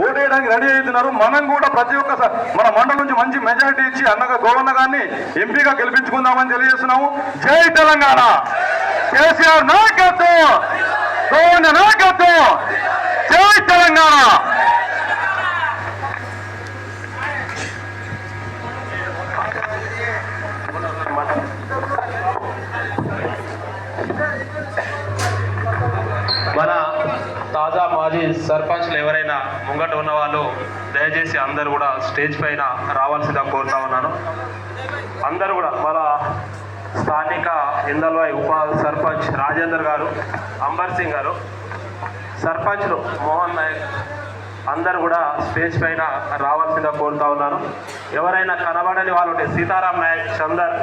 ఓటేయడానికి ready అవుతున్నారు మనం కూడా ప్రతి ఒక్క మన మండలం నుంచి మంచి మెజారిటీ ఇచ్చి అన్నగా గోవన్న గారిని ఎంపీగా గెలిపించుకుందామని తెలియజేస్తున్నాము. జై తెలంగాణ. కేసీఆర్ నాయకత్వం. గోవన్న నాయకత్వం. జై తెలంగాణ. తాజా మాజీ సర్పంచ్లు ఎవరైనా ముంగట ఉన్న వాళ్ళు దయచేసి అందరూ కూడా స్టేజ్ పైన రావాల్సిందిగా కోరుతా ఉన్నాను. అందరూ కూడా మన స్థానిక ఇందల్వాయి ఉప సర్పంచ్ రాజేందర్ గారు అంబర్ సింగ్ గారు సర్పంచ్లు మోహన్ నాయక్ అందరూ కూడా స్టేజ్ పైన రావాల్సిందిగా కోరుతా ఉన్నాను. ఎవరైనా కనబడని వాళ్ళు ఉంటే సీతారాం నాయక్ చందర్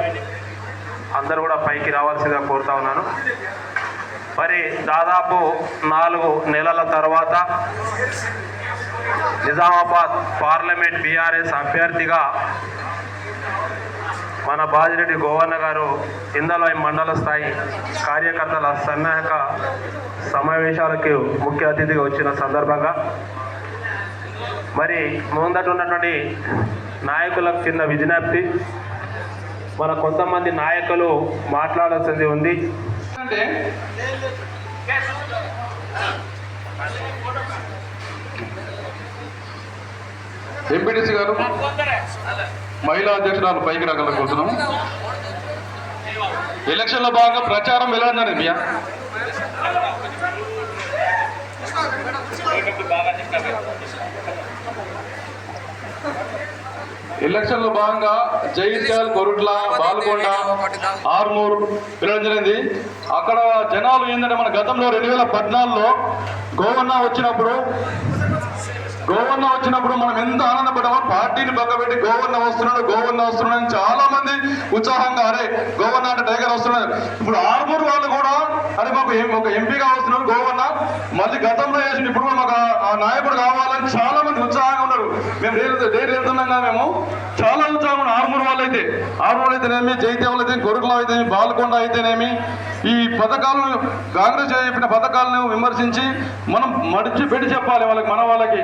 అందరు కూడా పైకి రావాల్సిందిగా కోరుతా ఉన్నాను. మరి దాదాపు నాలుగు నెలల తర్వాత నిజామాబాద్ పార్లమెంట్ బీఆర్ఎస్ అభ్యర్థిగా మన బాజిరెడ్డి గోవర్న గారు ఇందలో మండల స్థాయి కార్యకర్తల సన్నాహక సమావేశాలకు ముఖ్య అతిథిగా వచ్చిన సందర్భంగా మరి ముందట ఉన్నటువంటి నాయకులకు కింద విజ్ఞప్తి. మన కొంతమంది నాయకులు మాట్లాడాల్సింది ఉంది. అంటే ఎంపీటీసీ గారు మహిళా అధ్యక్షురాలు పైకి రాగలనుకుంటున్నాం ఎలక్షన్లో భాగంగా ప్రచారం వెళ్ళడం ఎలక్షన్లో భాగంగా జైత్యాల్ కొరుట్ల బాల్కొండ ఆర్మూర్ వెళ్ళడం జరిగింది. అక్కడ జనాలు ఏంటంటే మన గతంలో రెండు వేల పద్నాలుగులో గోవన్న వచ్చినప్పుడు గోవన్న వచ్చినప్పుడు మనం ఎంత ఆనందపడమో పార్టీని పక్కబెట్టి గోవన్న వస్తున్నాడు గోవన్న వస్తున్నాడు అని చాలా మంది ఉత్సాహంగా అరే గోవన్న అంటే టైగర్ వస్తున్నాడు. ఇప్పుడు ఆర్మూర్ వాళ్ళు కూడా అరే మాకు ఒక ఎంపీగా వస్తున్నాడు గోవన్న మళ్ళీ గతంలో వేసిన ఇప్పుడు మాకు ఆ- నాయకుడు కావాలని చాలా మంది ఉత్సాహంగా ఉన్నారు. మేము డైరీ డైరీ వెళ్తున్నాం కదా మేము. చాలా ఉత్సాహం ఉన్నారు ఆర్మూర్ వాళ్ళు అయితే. ఆర్మూర్ అయితేనేమి జైత్యాలు అయితే గొరుకుల అయితేనేమి బాల్కొండ అయితేనేమి ఈ పథకాలను కాంగ్రెస్ చెప్పిన పథకాలను విమర్శించి మనం మడిచి పెట్టి చెప్పాలి వాళ్ళకి మన వాళ్ళకి.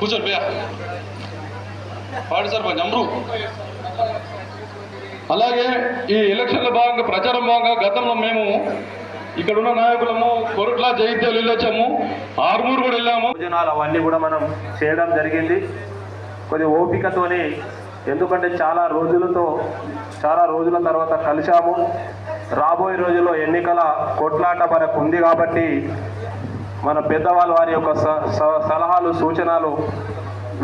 కూర్చోరు పోయా పాడు సర్పంచ్ అమ్రు అలాగే ఈ ఎలక్షన్ల భాగంగా ప్రచారం భాగంగా గతంలో మేము ఇక్కడ ఉన్న నాయకులము కొరట్ల జైత్యాలు వెళ్ళొచ్చాము. ఆర్మూరు కూడా వెళ్ళాము. భోజనాలు అవన్నీ కూడా మనం చేయడం జరిగింది. కొద్ది ఓపికతోని ఎందుకంటే చాలా రోజులతో చాలా రోజుల తర్వాత కలిశాము. రాబోయే రోజుల్లో ఎన్నికల కొట్లాట మనకు ఉంది కాబట్టి మన పెద్దవాళ్ళు వారి యొక్క స- స- సలహాలు సూచనలు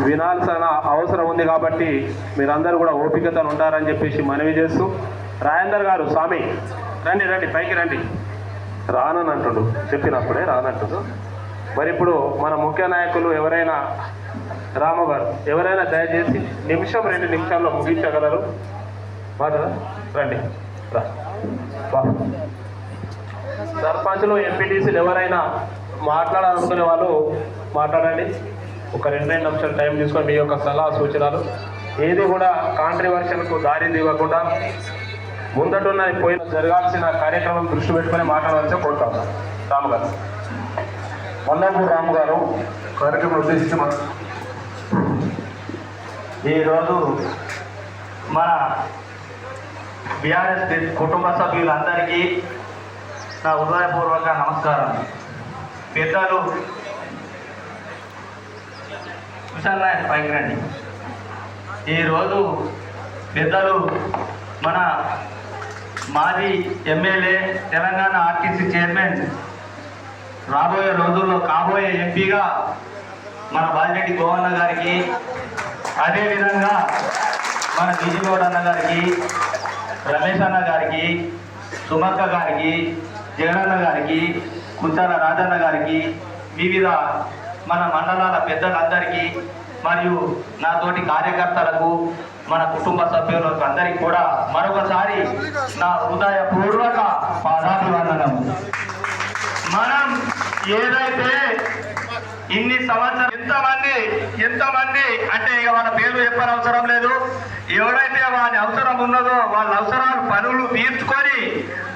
వినాల్సిన అవసరం ఉంది కాబట్టి మీరందరూ కూడా ఓపికతో ఉంటారని చెప్పేసి మనవి చేస్తూ రాజేందర్ గారు స్వామి రండి రండి పైకి రండి. రానని అంటుడు చెప్పినప్పుడే రానంటుడు. మరి ఇప్పుడు మన ముఖ్య నాయకులు ఎవరైనా రామ గారు ఎవరైనా దయచేసి నిమిషం రెండు నిమిషాల్లో ముగించగలరు? మాటరా రండి. రా. సర్పంచ్లు ఎంపీటీసీలు ఎవరైనా మాట్లాడాలనుకునే వాళ్ళు మాట్లాడండి. ఒక రెండు రెండు నిమిషాలు టైం తీసుకొని మీ యొక్క సలహా సూచనలు ఏది కూడా కాంట్రవర్షన్కు దారి ఇవ్వకుండా ముందటున్న పోయిన జరగాల్సిన కార్యక్రమం దృష్టి పెట్టుకొని మాట్లాడాల్సి కోరుతాం రాము గారు. వల్లభు రాము గారు కార్యక్రమం ఉద్దేశించి ఈరోజు మన బీఆర్ఎస్ కుటుంబ సభ్యులందరికీ నా హృదయపూర్వక నమస్కారం పెద్దలు విశాల్ నాయక్ పైకి రండి ఈరోజు పెద్దలు మన మాజీ ఎమ్మెల్యే తెలంగాణ ఆర్టీసీ చైర్మన్ రాబోయే రోజుల్లో కాబోయే ఎంపీగా మన బాలిరెడ్డి గోవన్న గారికి అదేవిధంగా మన విజయగౌడ్ అన్న గారికి రమేష్ అన్న గారికి సుమక్క గారికి జగనన్న గారికి కుచ్చాల రాజన్న గారికి వివిధ మన మండలాల పెద్దలందరికీ మరియు నాతోటి కార్యకర్తలకు మన కుటుంబ సభ్యులకు అందరికీ కూడా మరొకసారి నా హృదయపూర్వక పాదాభివందనము మనం ఏదైతే ఇన్ని సంవత్సరాలు ఎంతమంది ఎంతమంది అంటే ఇక వాళ్ళ పేర్లు చెప్పని అవసరం లేదు. ఎవరైతే వారి అవసరం ఉన్నదో వాళ్ళ అవసరాలు పనులు తీర్చుకొని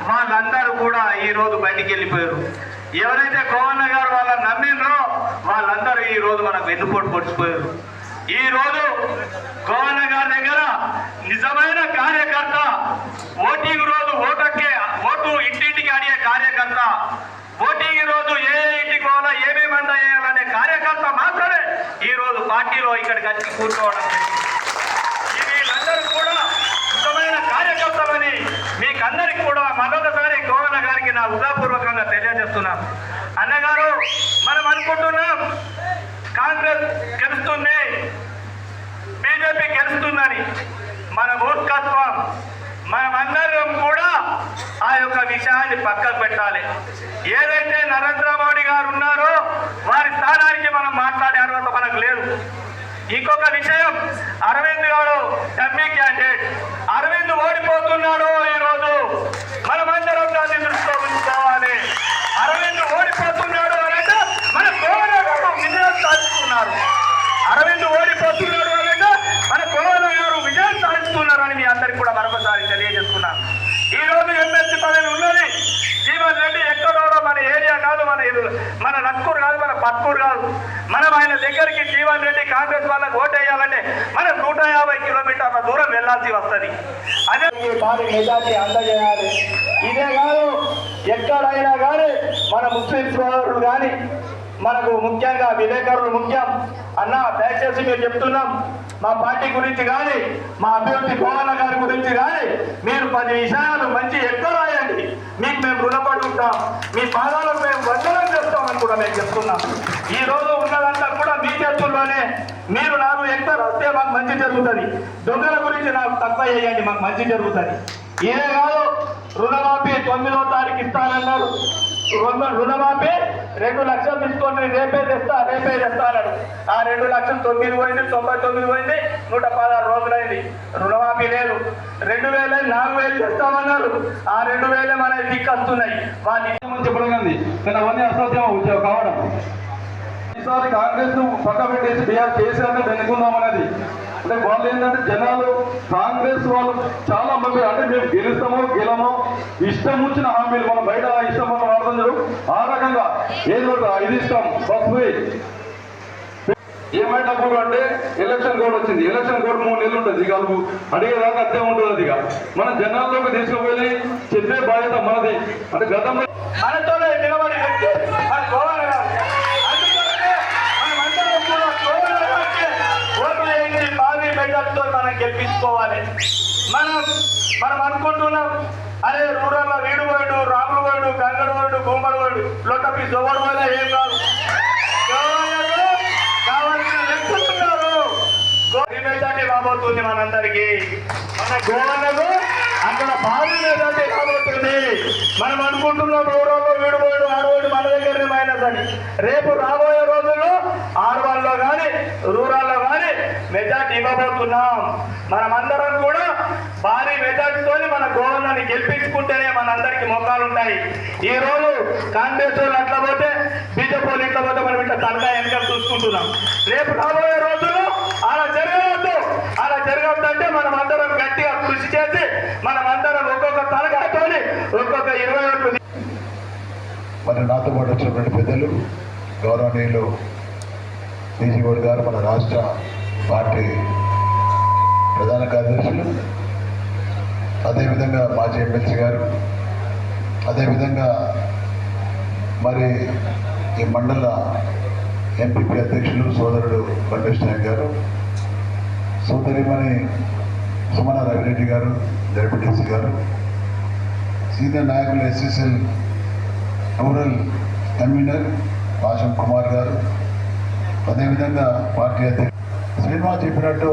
వాళ్ళందరూ కూడా ఈ రోజు బయటికి వెళ్ళిపోయారు. ఎవరైతే కోవన్న గారు వాళ్ళని నమ్మిండ్రో వాళ్ళందరూ ఈ రోజు మనకు వెన్నుపోటు పొడిచిపోయారు. ఈరోజు రోజు గారి దగ్గర నిజమైన కార్యకర్త ఓటింగ్ రోజు ఓటక్కే ఓటు ఇంటింటికి అడిగే కార్యకర్త ఓటింగ్ రోజు ఏ ఇంటికి పోవాలా ఏమేమి అందజేయాలనే కార్యకర్త మాత్రమే ఈ రోజు పార్టీలో ఇక్కడికి వచ్చి కూర్చోవడం వీళ్ళందరూ కూడా ముఖ్యమైన కార్యకర్తలని మీకందరికి కూడా మరొకసారి గోవన గారికి నా ఉదాపూర్వకంగా తెలియజేస్తున్నాను. అన్నగారు మనం అనుకుంటున్నాం కాంగ్రెస్ గెలుస్తుంది బీజేపీ గెలుస్తుందని. మన మూర్ఖత్వం. మనమందరం కూడా ఆ యొక్క విషయాన్ని పక్కకు పెట్టాలి. ఏదైతే నరేంద్ర మోడీ గారు ఉన్నారో వారి స్థానానికి మనం మాట్లాడే అర్హత మనకు లేదు. ఇంకొక విషయం అరవింద్ గారు డమ్మీ క్యాండిడేట్. అరవింద్ ఓడిపోతున్నాడు ఈరోజు మనమందరం దాన్ని దృష్టిలో ఉంచుకోవాలి అరవింద్ ఓడిపోతున్నాడు అంటే మన కోవన గారు విజయం సాధిస్తున్నారు అరవింద్ ఓడిపోతున్నాడు అంటే మన కోవన గారు విజయం సాధిస్తున్నారని మీ అందరికి కూడా మరొకసారి తెలియజేస్తున్నాను ఈ రోజు ఎమ్మెల్సీ పదవి ఉన్నది జీవన్ రెడ్డి ఎక్కడో మన ఏరియా కాదు మన ఇల్లు- మన నక్కూరు కాదు మన పక్కూరు కాదు మనం ఆయన దగ్గరికి జీవన్ రెడ్డి కాంగ్రెస్ వాళ్ళకి ఓటేయాలంటే మనం నూట యాభై కిలోమీటర్ల దూరం వెళ్ళాల్సి వస్తుంది అదే భారీ మెజార్టీ అందజేయాలి. ఇదే కాదు ఎక్కడైనా కానీ మన ముస్లిం సోదరులు కానీ మనకు ముఖ్యంగా విలేకరులు ముఖ్యం. అన్న దయచేసి మీరు చెప్తున్నాం మా పార్టీ గురించి కానీ మా అభ్యర్థి గోవన్న గారి గురించి కానీ మీరు పది విషయాలు మంచి ఎక్కువ రాయండి మీకు మేము రుణపడి ఉంటాం. మీ పాదాలకు మేము వందనం చేస్తామని మేము చెప్తున్నాం. ఈ రోజు ఉన్నదంతా కూడా మీ చేతుల్లోనే. మీరు నాకు ఎంత వస్తే మాకు మంచి జరుగుతుంది. దొంగల గురించి నాకు తక్కువ చేయండి మాకు మంచి జరుగుతుంది. ఇదే కాదు రుణమాఫీ తొమ్మిదో తారీఖు ఇస్తానన్నాడు. రుణమాఫీ రెండు లక్షలు తీసుకొని రేపే తెస్తా రేపే తెస్తానడు ఆ రెండు లక్షలు తొమ్మిది పోయింది తొంభై తొమ్మిది పోయింది నూట పదహారు రోజులైంది. రుణమాఫీ లేదు. రెండు వేల నాలుగు వేలు చేస్తామన్నారు ఆ రెండు వేలే మన దిక్కొస్తున్నాయి వాళ్ళు అని చెప్పడం కానీ కానీ అవన్నీ అసాధ్యం అవుతాయి కావడం. ఈసారి కాంగ్రెస్ను పక్క పెట్టేసి బీఆర్ కేసీఆర్ని అనేది అంటే వాళ్ళు ఏంటంటే జనాలు కాంగ్రెస్ వాళ్ళు చాలా మంది అంటే మేము గెలుస్తామో గెలమో ఇష్టం వచ్చిన హామీలు మనం బయట ఇష్టం మనం వాడుతున్నారు ఆ రకంగా ఏదో ఇది ఇష్టం. బస్ ఏమైనప్పుడు అంటే ఎలక్షన్ కోడ్ వచ్చింది. ఎలక్షన్ కోడ్ మూడు నెలలు ఉంటుంది. కలుపు అడిగేదాకా అదే ఉంటుంది అది ఇక. మన జనాల్లోకి తీసుకుపోయి చెప్పే బాధ్యత మనది. అంటే గతంలో మనతోనే నిలబడి మెజార్టీతో మనం గెలిపించుకోవాలి. మనం మనం అనుకుంటున్నాం అరే రూరల్ వీడు పోయాడు రాములు పోయాడు గంగడు పోయాడు గుమ్మడి పోయాడు లొట్టపి దొవ్వడు పోయినా ఏం కాదు. కావాల్సిన వ్యక్తులున్నారు మెజార్టీ రాబోతుంది మనందరికీ. మన గోవలకు అక్కడ భారీ మెజార్టీ మనం అనుకుంటున్నాం రూరల్లో వీడిపోయాడు ఆడవాడు మన దగ్గరనే మైనస్ అని రేపు రాబోయే రోజుల్లో ఆర్వన్లో కానీ రూరల్లో కానీ మెజార్టీ ఇవ్వబోతున్నాం. మనమందరం కూడా భారీ మెజార్టీతో మన గోవాలని గెలిపించుకుంటేనే మనందరికి మొక్కలు ఉంటాయి. ఈ రోజు కాంగ్రెస్ వాళ్ళు అట్లా పోతే బీజేపీ వాళ్ళు ఇట్లా పోతే మనం ఇట్లా తలకాయ వెనక చూసుకుంటున్నాం. రేపు రాబోయే రోజుల్లో అలా జరగవద్దు. అలా జరగవద్దంటే మనం అందరం గట్టిగా కృషి చేసి ఒక్కొక్క ఇరవై ఒకటి మరి నాతో పాటు వచ్చినటువంటి పెద్దలు గౌరవనీయులు డీజీగౌడ్ గారు మన రాష్ట్ర పార్టీ ప్రధాన కార్యదర్శులు అదేవిధంగా మాజీ ఎమ్మెల్సీ గారు అదేవిధంగా మరి ఈ మండల ఎంపీపీ అధ్యక్షులు సోదరుడు బండేశ్వర గారు సోదరిమణి సుమన రవిరెడ్డి గారు డైబెటీస్ గారు సీనియర్ నాయకులు SSL rural convener Basham Kumar గారు. అదేవిధంగా పార్టీ అధ్యక్షుడు శ్రీనివాస్ చెప్పినట్టు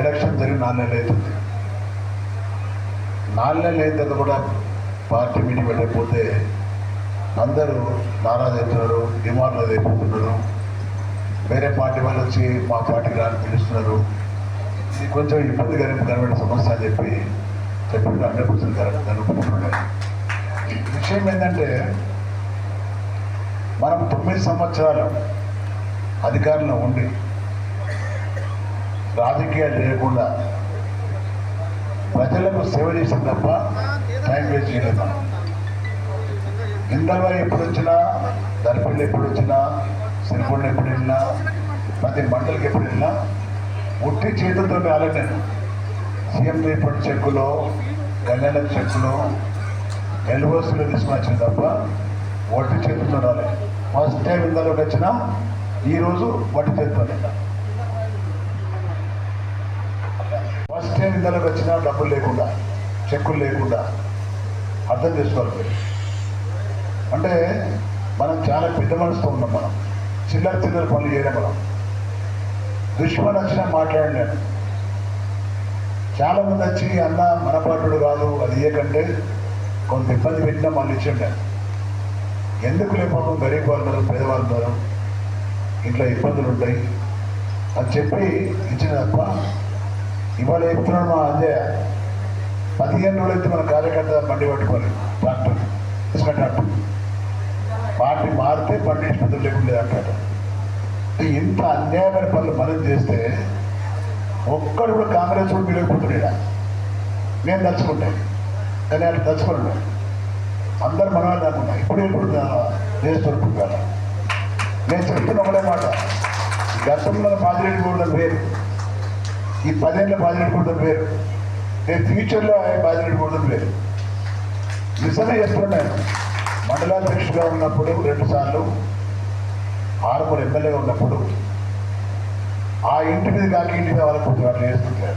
ఎలక్షన్ జరిగి నాలుగు నెలలు అవుతుంది. నాలుగు నెలలు అయిన తర్వాత కూడా పార్టీ మీటింగ్ పెట్టకపోతే అందరూ నారాజు అవుతున్నారు డిమాండ్లు అయిపోతున్నారు వేరే పార్టీ వాళ్ళు వచ్చి మా పార్టీకి రాని పిలుస్తున్నారు. ఇది కొంచెం ఇబ్బందికరం కనబడే సమస్య అని చెప్పి చెప్పి హండ్రెడ్ పర్సెంట్ విషయం ఏంటంటే మనం తొమ్మిది సంవత్సరాలు అధికారంలో ఉండి రాజకీయాలు చేయకుండా ప్రజలకు సేవ చేసిన తప్ప టైం వేస్ట్ చేయలేదు మనం ఎప్పుడు వచ్చినా దర్పల్లి ఎప్పుడు వచ్చినా సిరికొండ ఎప్పుడు వెళ్ళినా ప్రతి మండలికి ఎప్పుడు వెళ్ళినా ఉట్టి చేతులతో ఆలోచన సీఎం రిపోర్ట్ చెక్కులో కళ్యాణ చెక్కులో ఎల్ఓసీలో తీసుకుని తప్ప వడ్డీ చేతులతో రాలేదు ఫస్ట్ టైం ఇందులోకి వచ్చినా ఈరోజు వడ్డీ చేతులతో ఫస్ట్ టైం ఇందులోకి వచ్చినా డబ్బులు లేకుండా చెక్కులు లేకుండా అర్థం చేసుకోవాలి అంటే మనం చాలా పెద్ద మనసుతో ఉన్నాం మనం. చిల్లర చిల్లర పనులు చేయడం మనం. దుష్మన్ వచ్చినా మాట్లాడినాను చాలా మంది వచ్చి అన్న మనపాటుడు కాదు అది ఏకంటే కొంత ఇబ్బంది పెట్టినా మళ్ళీ ఇచ్చిండే ఎందుకు లేకపోవడం గరీబ్ వాళ్ళు పేదవాళ్ళు ఉన్నారు. ఇబ్బందులు ఉంటాయి. అని చెప్పి ఇచ్చిన తప్ప ఇవాళ చెప్తున్నాడు మా అంజయ్య పదిహేను రోజులైతే మన కార్యకర్త బండి పట్టుకోవాలి. ట్రాక్టర్. ఇసుక ట్రాక్టర్. పార్టీ మారితే బండి ఇష్టం లేకుండా అంటాడు ఇంత అన్యాయమైన పనులు మనం చేస్తే ఒక్కడు కూడా కాంగ్రెస్ కూడా మిగిలిపోతున్నాడా నేను తలుచుకుంటాను కానీ అటు తలుచుకోండి అందరు మన వాళ్ళు ఇప్పుడు ఇప్పుడు దేశ చేస్తున్నారు నేను చెప్తున్న ఒకటే మాట. గతంలో బాధిరెడ్డి వేరు. ఈ పదేళ్ళ బాధిరెడ్డి వేరు. నేను ఫ్యూచర్లో బాధిరెడ్డి కూడా వేరు. నిజమే చెప్తున్నాను మండలాధ్యక్షుడిగా ఉన్నప్పుడు రెండుసార్లు ఆరుగురు ఎమ్మెల్యేగా ఉన్నప్పుడు ఆ ఇంటి మీద కాకి ఇంటి మీద వాళ్ళకు అట్లా చేస్తుంటారు.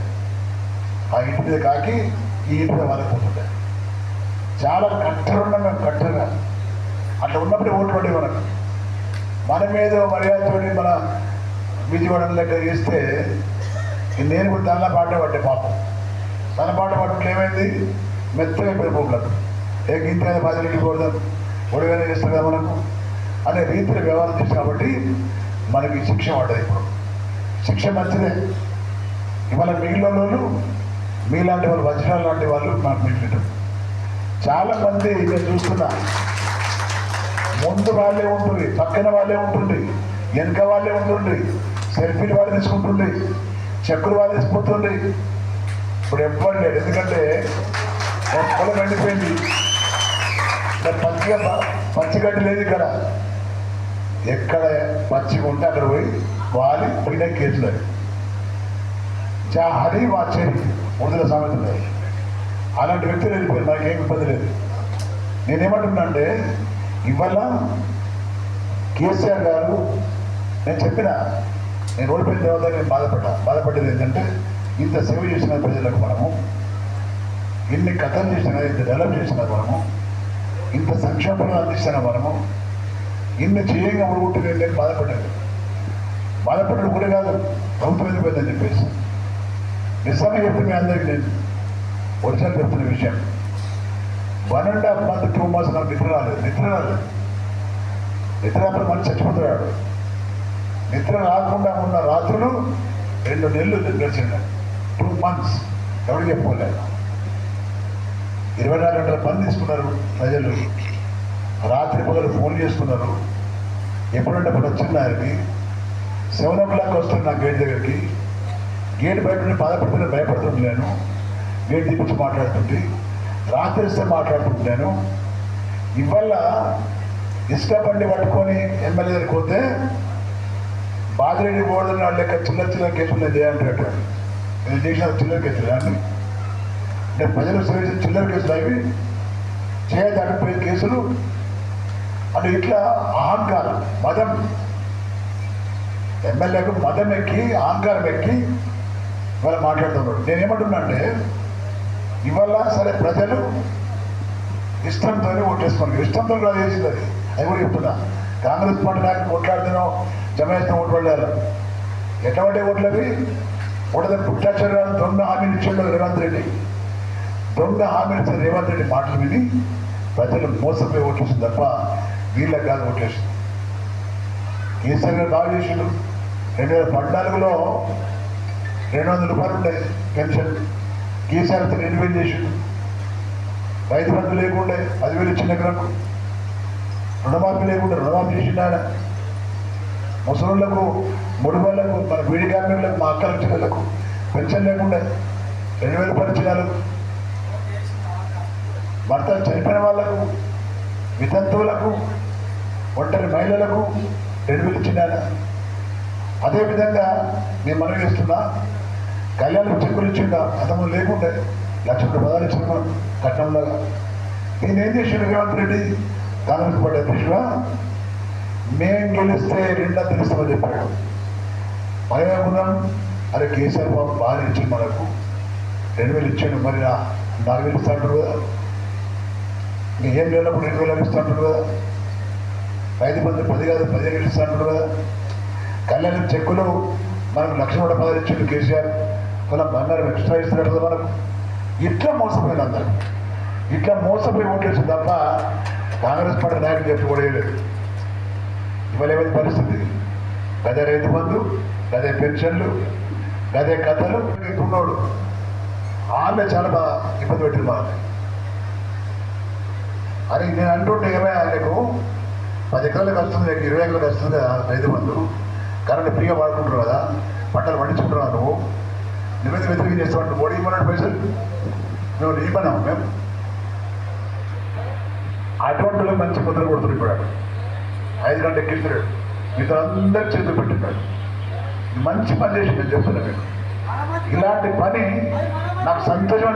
ఆ ఇంటి మీద కాకి ఈ ఇంటి మీద వాళ్ళకు పోతుంటారు చాలా కట్టరున్నా మేము కట్టరుగా. అట్లా ఉన్నప్పుడే ఓటు పడే మనకు. మన మీద మర్యాదతోటి మన విజయవాడ లెక్క చేస్తే నేను కూడా దానిలో పాట పడ్డే పాపం. తన పాట పట్టుకుంటే ఏమైంది? మెత్తగా పెరిపోగలదు ఏ గింత బాధ్యత కూడదు ఒడిగానే చేస్తారు కదా మనకు. అనే రీతిలో వ్యవహారం చేసి కాబట్టి మనకి శిక్ష పడ్డది ఇప్పుడు. శిక్ష మంచిదే. ఇవాళ మిగిలిన వాళ్ళు మీలాంటి వాళ్ళు వజ్రాలు లాంటి వాళ్ళు నాకు మిగిలిన చాలా మంది నేను చూస్తున్నా. ముందు వాళ్ళే ఉంటుంది పక్కన వాళ్ళే ఉంటుంది వెనక వాళ్ళే ఉంటుంది సెల్ఫీలు వాళ్ళు తీసుకుంటుంది చెక్కులు వాళ్ళు తీసుకుంటుంది ఇప్పుడు ఎవ్వరు లేడు ఎందుకంటే పొలం ఎండిపోయింది పచ్చిగా పచ్చిగడ్డి లేదు ఇక్కడ. ఎక్కడ పచ్చిగా ఉంటే అక్కడ పోయి వాలి పోయిన కేసులు చా హరి వాచేరి ముడుదల సామెత అలాంటి వ్యక్తులు వెళ్ళిపోయారు నాకేం ఇబ్బంది లేదు. నేనేమంటున్నా అంటే ఇవాళ కేసీఆర్ గారు నేను చెప్పిన నేను ఓడిపోయిన తర్వాత నేను బాధపడ్డా. బాధపడేది ఏంటంటే ఇంత సేవ చేసిన ప్రజలకు మనము ఇన్ని కథలు చేసిన ఇంత డెవలప్ చేసిన మనము ఇంత సంక్షేమం అందిస్తున్న మనము ఇన్ని చేయంగా ఊరుకుంటుంది నేను బాధపడ్డాను. బాధపడడం కూడా కాదు ప్రభుత్వం వెళ్ళిపోయిందని చెప్పేసి. నిజంగా చెప్తే మీ అందరికీ నేను ఒరిజినల్ చెప్తున్న విషయం. One and half month two months నాకు నిద్ర రాలేదు. నిద్ర రాలేదు. నిద్ర అప్పుడు మనిషి చచ్చిపోతున్నాడు నిద్ర రాకుండా ఉన్న రాత్రులు రెండు నెలలు గడిచిండ టూ మంత్స్. ఎవరు చెప్పుకోలేదు ఇరవై నాలుగు గంటల పని తీసుకున్నారు ప్రజలు. రాత్రి పగలు ఫోన్ చేసుకున్నారు ఎప్పుడంటే అప్పుడు వచ్చింది సెవెన్ ఓ క్లాక్ వస్తుంది నా గేట్ దగ్గరికి. గేట్ బయట నుండి బాధపడుతున్నా భయపడుతుంది నేను గేట్ తీపించి మాట్లాడుతుంది రాత్రి ఇస్తే మాట్లాడుతుంటాను ఇవాళ ఇసుక బండి పట్టుకొని ఎమ్మెల్యే దగ్గరికి పోతే బాదిరెడ్డి బోర్డు వాళ్ళ లెక్క చిన్న చిన్న కేసులు నేను చేయాలంటాడు నేను చేసిన చిల్లర కేసులు అని అంటే ప్రజలు సేవించిన చిల్లర కేసులు అవి. చేయదాటిపోయే కేసులు. అంటే ఇట్లా అహంకారం మదం. ఎమ్మెల్యేకు మదం ఎక్కి అహంకారం ఎక్కి ఇవాళ మాట్లాడుతున్నాడు నేనేమంటున్నా అంటే ఇవాళ సరే ప్రజలు ఇష్టంతోనే ఓటేసుకోండి ఇష్టంతో కూడా చేసింది. అది అది కూడా చెప్తున్నా. కాంగ్రెస్ పార్టీ నాకు ఓట్లాడుతున్నాం జమేస్తాం ఓట్లాడారు ఎటువంటి ఓట్లవి ఓటద పుట్టాచారు గారు దొంగ హామీలు ఇచ్చాడు రేవంత్ రెడ్డి. దొంగ హామీలు ఇచ్చిన రేవంత్ రెడ్డి మాటలు విని ప్రజలు మోసపోయి ఓటేసింది తప్ప వీళ్ళకి కాదు ఓటేసింది. కేసీఆర్ గారు బాగా చేసిండు. రెండు వేల పద్నాలుగులో రెండు వందల రూపాయలు ఉంటాయి పెన్షన్. కేసీఆర్ అతను ఎనిమిది చేసిండు. రైతు బంధు లేకుండే పదివేలు ఇచ్చిన ఎకరకు. రుణమాఫీ లేకుండా రుణమాఫీ చేసిండు ఆయన. ముసలులకు ముడివాళ్ళకు మన వీడి కార్మికులకు మా అక్కల చెల్లెలకు పెన్షన్ లేకుండా. రెండు వేల పరిచయాలు భర్త చనిపోయిన వాళ్ళకు వితంతువులకు ఒంటరి మహిళలకు రెండు వేలు ఇచ్చినాను అదేవిధంగా నేను మనం చేస్తున్నా కళ్యాణ చెక్కులు ఇచ్చిండ అతను లేకుండే లక్ష పదాలు ఇచ్చిన కట్నంలాగా నేను ఏం చేసిండు రేవంత్ రెడ్డి? కాంగ్రెస్ పార్టీ అధ్యక్షుడా? మేం గెలిస్తే రెండా తెలుస్తామని చెప్పాడు. మనమేమన్నాం అరే కేసీఆర్ బాబు బాగా ఇచ్చింది మనకు. రెండు వేలు ఇచ్చాడు మరి నాలుగు వేలు ఇస్తా అంటాడు కదా. ఏం లేనప్పుడు రెండు వేలు ఇస్తా అంటాడు కదా. రైతు మంది పది కాదు పదిహేను వేలు ఇస్తా అంటాడు కదా. కళ్యాణ చెక్కులు మనకు లక్ష కూడా పదాలు కేసీఆర్. మన బంగారం ఎక్స్ట్రా ఇస్తున్నట్టు మనకు. ఇట్లా మోసపోయింది అందరూ. ఇట్లా మోసపోయి ఓట్లేసి తప్ప కాంగ్రెస్ పార్టీ నాయకులు చెప్పి కూడా వేయలేదు. ఇవాళ ఏమైంది పరిస్థితి? గదే రైతు బంధు గదే పెన్షన్లు గదే కథలు ఉన్నాడు ఆమె చాలా బాగా ఇబ్బంది పెట్టింది మనల్ని అరే నేను అంటుంటే ఏమైనా నీకు పది ఎకరాలకు వస్తుంది ఇరవై ఎకరాలకు వస్తుంది రైతు బంధు. కరెంట్ ఫ్రీగా వాడుకుంటున్నావు కదా పంటలు పండించుకుంటున్నావు నువ్వు. నువ్వేది వెతికి చేస్తావు మోడీ ఇవ్వన్నాడు పైసలు? మేము ఇవ్వనాం మేము. అటువంటి మంచి ముద్ర కొడుతున్నాడు ఇప్పుడు ఐదు గంటల ఎక్కిస్తున్నాడు మీతో చేతులు పెట్టినాడు మంచి పని చేసి నేను చెప్తున్నా మీకు. ఇలాంటి పని నాకు సంతోషం